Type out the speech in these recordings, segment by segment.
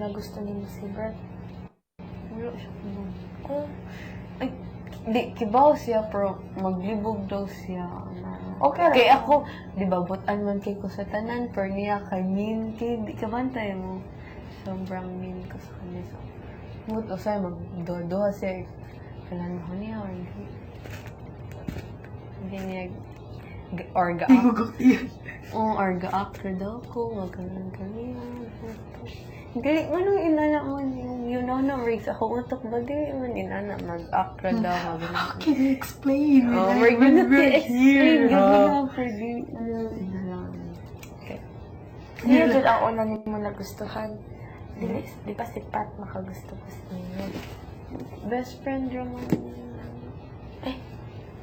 na gusto ni si Brett. Wala siya kuno. Oh, Ay, di, kibaw siya, pero maglibog daw siya. Okay ra. Kay ako, di ba, butan man kay ko sa tanan, pero niya kay mean kay, di ka bantay mo. Sobrang mean ko sa kanya. So, ngut usay, magdodoha siya. Kailan ko niya, or hindi. Hindi niya, or ga Oo, or ga-actor daw ko, magkaroon kami. Galing, ano inana mo yung yun know na rig sa huutok ba di man inana mag-actor daw mag Can you explain? Oh, we're gonna explain. here? Give huh? me na for the, ano, inalang. Okay. Sino dyan ang una ni mo nagustuhan? Di, di ba si Pat makagusto-gusto niyo? Best friend naman. Eh,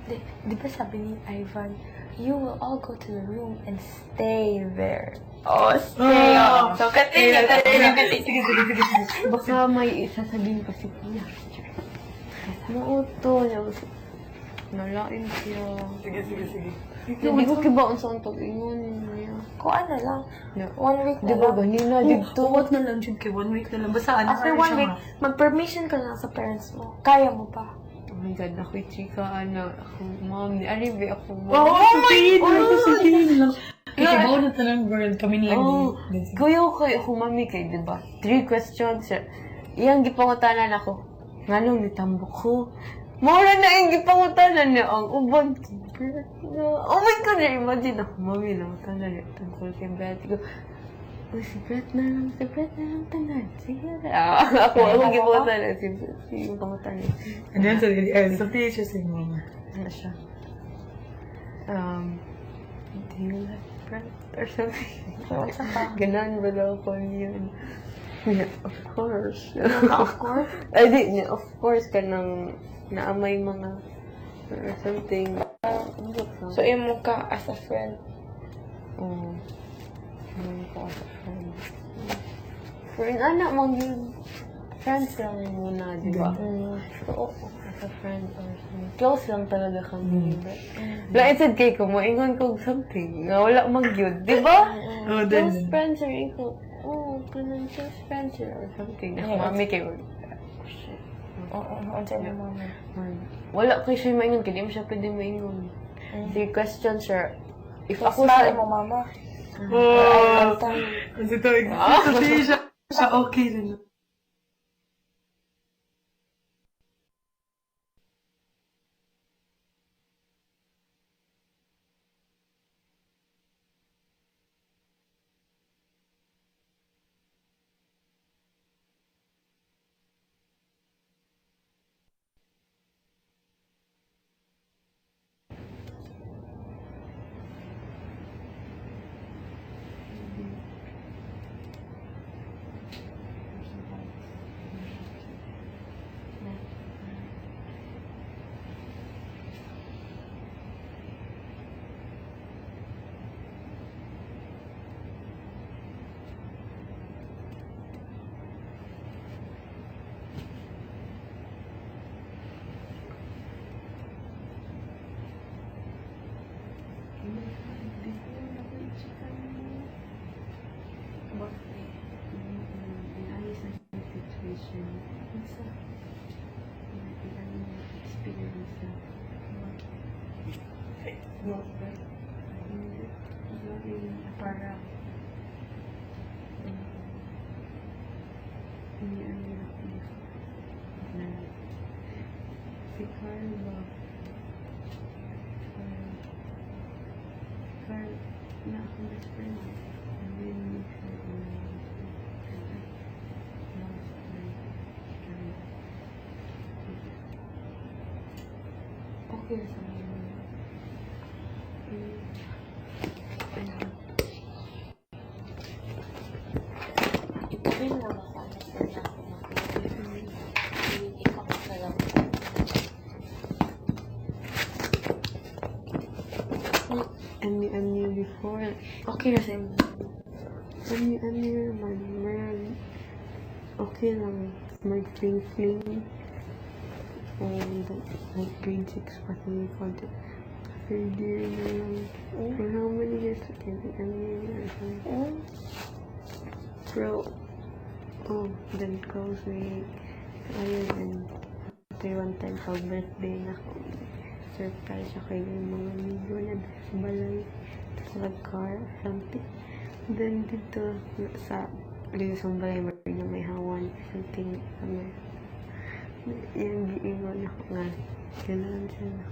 di, di ba sabi ni Ivan, you will all go to the room and stay there. Oh, stay. Oh. So, continue, continue, continue. Sige, sige, sige, sige. Baka may isasabihin pa si Kuya. Nauto niya. Nalain siya. Sige, sige, sige. Hindi ko kibaon sa untog ingon niya. Kung ano lang, one week na ba lang. ganina dito? Tuwat na lang, Jud, kay one week na lang. Basta ano After one week, ma. mag-permission ka lang sa parents mo. Kaya mo pa. Oh my God, ako'y chika, ana. Ako, mom, ni Aribe, ako, mom. Oh, sabihin God! lang, sabihin lang. Yeah. Ikaw na tanang girl, kami lang. Oh, din. kuya ko kayo, ako mami kay, di ba? Three questions. siya. Iyang gipangutanan ako. Nganong nitambok ko. Mura na yung gipangutanan niya ang uban. Oh my God, imagine ako, mami na tanan niya tungkol kay Brett. Ko, Oh, si Brett na lang, si Brett na lang tanan. Sige na. Ah, ako, ako gipangutanan. Si Brett, si gipangutanan. And then, sa uh, sabihin siya sa mama. Ano siya? Um, do you like Brett? Or something. Sa. Ganon ba daw ko yun? Yeah, of course. of course. Ay, di, niya, of course, ka nang naamay mga or something. So, imo ka as a friend. Oo. Ano ko as a friend. Friend, anak mo yun. Friends lang muna, di ba? Mm. So, as a friend or something. Close lang talaga kami. But, like said kay ko, moingon ko something. Nga wala mag-yun. Di ba? Oh, Close then, friends or ikaw. Oh, ganun close friends or something. Yeah. Mami kayo. Shit. Oo, oo, sabi mo. Man, Wala ko siya maingon, kaya di mo siya pwede maingon. Sige, question, sir. If Ako ako sa... mo mama. Oh, Ay, kasi ito, sabihin siya, Parang... Hindi ano na na si Carl ba? Carl. Carl, na akong Ano ano before. Okay na sa'yo. Ano ano man man. Okay lang. Mag fling fling. And like grade 6 pa kami contact. Third year na lang. For how many years? Okay, ano yun? Mm. Pero, Oh, then calls me. Ayun, and after one time pag birthday na ko, surprise ako yung mga amigo na sa balay. Tapos nag-car, something. Then dito sa dito sa balay mo na may hawan, something kami. Yung giingon ako nga, gano'n siya na.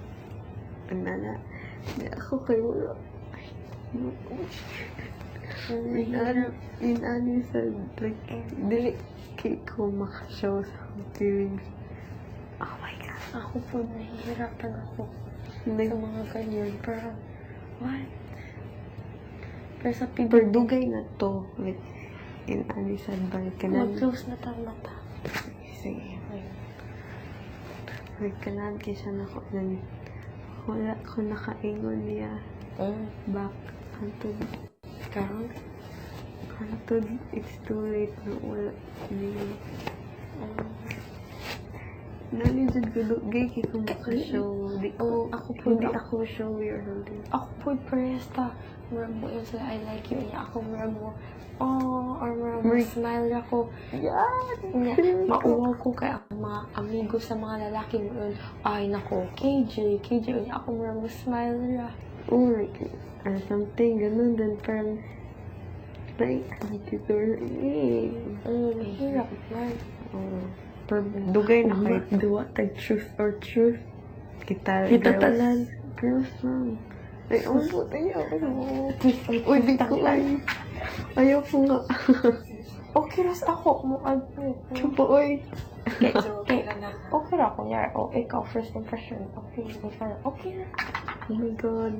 Ang nana, di ako kayo. Ay, no. Inano sa, like, dili, kay ko makashow sa akong feelings. Oh my God. Ako po, nahihirapan ako sa Like, mga ganyan. Pero, what? Pero sa PBB, per dugay na to, like, inano sa balik ka na. mag-close na tayo mata. Sige. Ayun. Like, kanan kisa na ko, nan, wala ko nakaingon niya. Mm. Back, hantod, Karon? hantod, it's too late na wala niya. Um, Nalinjad ko, dugay kay ko makashow. Di Oo, ako po, Hindi ako, showy or something. ako po, parehas ta. Mura mo yun sila, I like you. Niya ako, mura mo, oh, or mura mo, smile ako. Yan! Niya, mauwaw ko kay ang mga amigo sa mga lalaki mo yun. Ay, nako, KJ, KJ, niya ako, mura mo, smile ra. Oh, like, or something, ganun, then parang, like, tutor, eh. Mm, mahirap man. Oh, per dugay na kahit duwa tag truth or truth. Kita, Kita tanan. Girls. Ay, oh, puta niya. Uy, Uy, di ko ay. Ayaw ko nga. Okay, ras ako mo, ano. Chupa, uy. Okay, okay, okay ra, kunyari, oh, ikaw, first impression, okay, okay, okay na. Oh my God.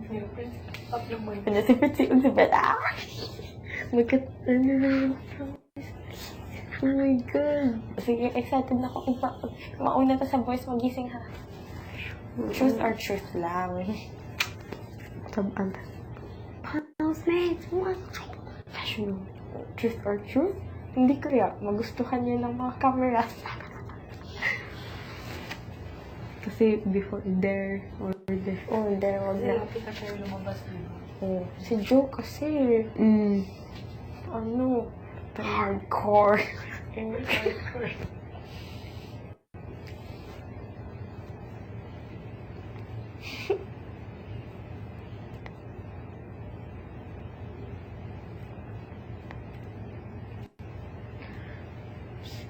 Pinasipit si Unsibet, ah! Magkat, ano na? Oh my God. Sige, excited na ako. Ma mauna to sa voice, magising ha. Truth or truth lang. Taban. Housemates, what? Fashion. Truth or truth? Hindi ko rin. Magustuhan niyo ng mga camera. Kasi before there or there. oh, there, wag na. Oh, si Joe kasi, Mm. ano, hardcore.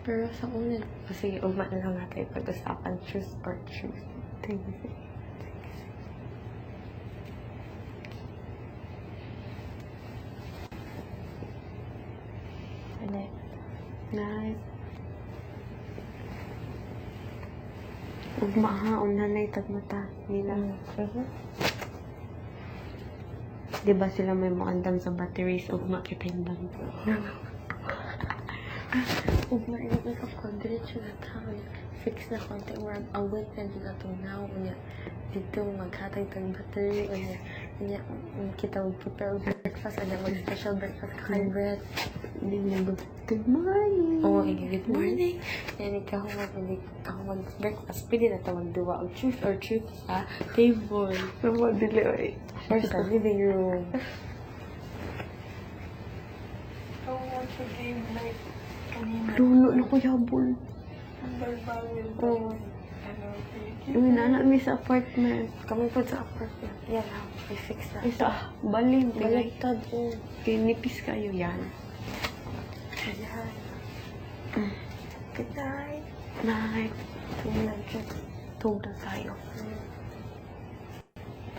Pero sa una, kasi ugma na lang natin pag-usapan truth or truth. Thank you. Nice. Ug maahaon na na tagmata nila. Mhm. Di ba sila may muandam sa batteries ug makipindang. Ugma rin ikaw ko, diretso na tao niya. Fix na konti, murag awake na din atong now niya. Dito maghatag tag battery niya. Niya kita mag prepare og breakfast niya mag special breakfast kay bread. Hindi niya good morning. Oo, oh, good morning. Yan ikaw mag hindi ka mag breakfast. Pwede na tawag duwa og truth or truth sa table Sama dili ay. or sa living room. Lulo na ko yabol. Oo. Yung nana mi sa apartment. Kami po sa apartment. Yan ha, i-fix na. Isa, baling. Tingay. Baliktad yun. Kinipis kayo yan. Ayan. Good night. Night. Siya. Tug na tayo.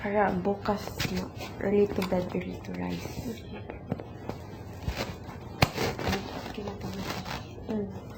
Para bukas na early to bed, early to rise. Mm.